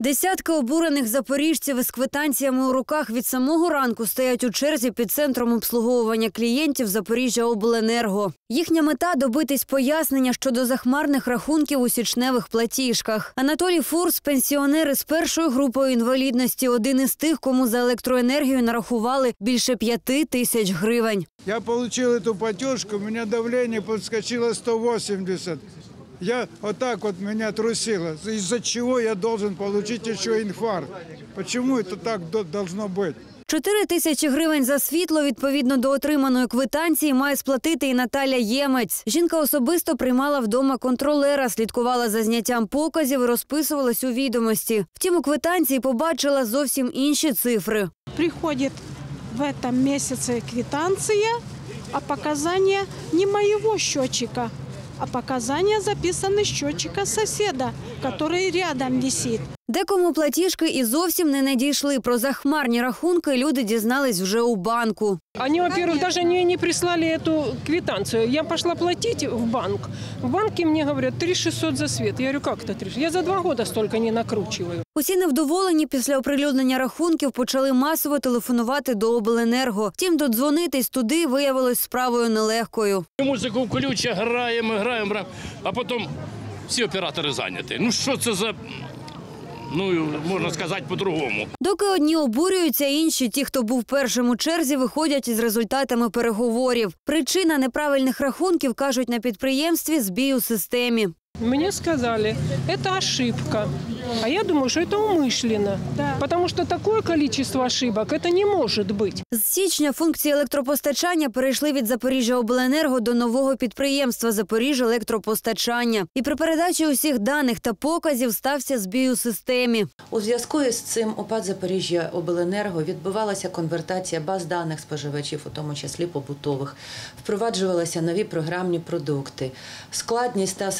Десятки обурених запоріжців із квитанціями у руках від самого ранку стоять у черзі під центром обслуговування клієнтів Запоріжжя Обленерго. Їхня мета добитись пояснення щодо захмарних рахунків у січневих платіжках. Анатолій Фурс, пенсіонер із першою групою інвалідності, один із тих, кому за електроенергію нарахували більше п'яти тисяч гривень. Я получил эту платежку, у меня давление подскочило 180. Я вот так вот меня трусило. Из-за чего я должен получить еще инфаркт? Почему это так до- должно быть? Чотири тисячі гривень за світло відповідно до отриманої квитанції має сплатити і Наталя Ємець. Жінка особисто приймала вдома контролера, слідкувала за зняттям показів і розписувалась у відомості. Втім, у квитанції побачила зовсім інші цифри. приходит в этом месяце квитанция, а показания не моего счетчика, а показания записаны счетчика соседа, который рядом висит. Декому платіжки і зовсім не надійшли. Про захмарні рахунки люди дізнались вже у банку. Они, во-первых, даже мне не прислали эту квитанцию. Я пошла платить в банк. В банке мне говорят 3 600 за свет. Я говорю, как это 3 Я за два года столько не накручиваю. Усі невдоволені після оприлюднення рахунків почали масово телефонувати до обленерго. Втім, додзвонитись туди виявилось справою нелегкою. Музику включе, граємо, граємо, граємо, а потім всі оператори зайняті. Ну що це за, ну можна сказати по-другому. Доки одні обурюються, інші, ті, хто був першим у черзі, виходять із результатами переговорів. Причина неправильних рахунків кажуть на підприємстві збій у системі. Мне сказали, это ошибка. А я думаю, что это умышленно. Потому что такое количество ошибок, это не может быть. З січня функції електропостачання перейшли від Запоріжжя Обленерго до нового підприємства Запоріжжя електропостачання. І при передачі усіх даних та показів стався збій у системі. У зв'язку із цим у ПАД Запоріжжя Обленерго відбувалася конвертація баз даних споживачів, у тому числі побутових. Впроваджувалися нові програмні продукти. Складність та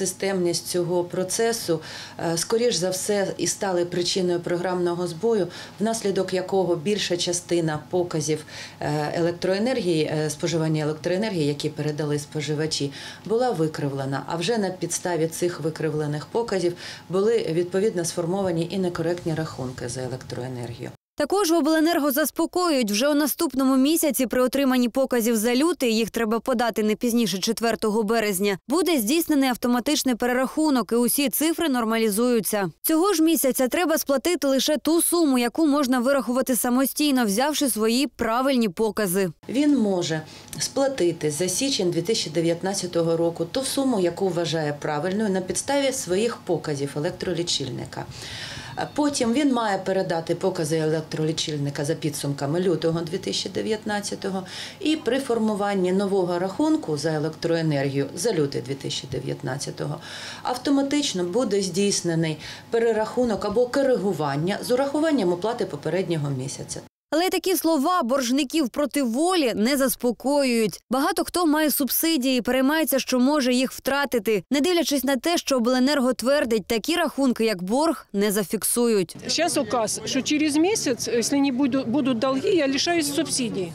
системність цього процесу, е, скоріш за все, і стали причиною програмного збою, внаслідок якого більша частина показів е, електроенергії, е, споживання електроенергії, які передали споживачі, була викривлена. А вже на підставі цих викривлених показів були відповідно сформовані і некоректні рахунки за електроенергію. Також в обленерго заспокоюють вже у наступному місяці при отриманні показів за лютий, їх треба подати не пізніше 4 березня. Буде здійснений автоматичний перерахунок, і усі цифри нормалізуються. Цього ж місяця треба сплатити лише ту суму, яку можна вирахувати самостійно, взявши свої правильні покази. Він може сплатити за січень 2019 року ту суму, яку вважає правильною на підставі своїх показів електролічильника. Потім він має передати покази електролічильника за підсумками лютого 2019-го і при формуванні нового рахунку за електроенергію за лютий 2019-го автоматично буде здійснений перерахунок або коригування з урахуванням оплати попереднього місяця. Але такі слова боржників проти волі не заспокоюють. Багато хто має субсидії, переймається, що може їх втратити, не дивлячись на те, що обленерго твердить, такі рахунки, як борг, не зафіксують. Сейчас указ, что через месяц, если не будут, будут долги, я лишаюсь субсидий.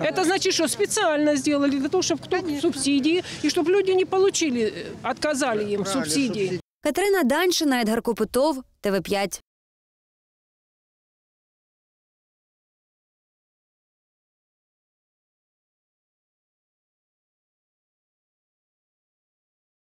Это значит, что специально сделали для того, чтобы кто субсидии, и чтобы люди не получили, э, отказали им в субсидии. Катерина Даншина, Едгар Копитов, ТВ 5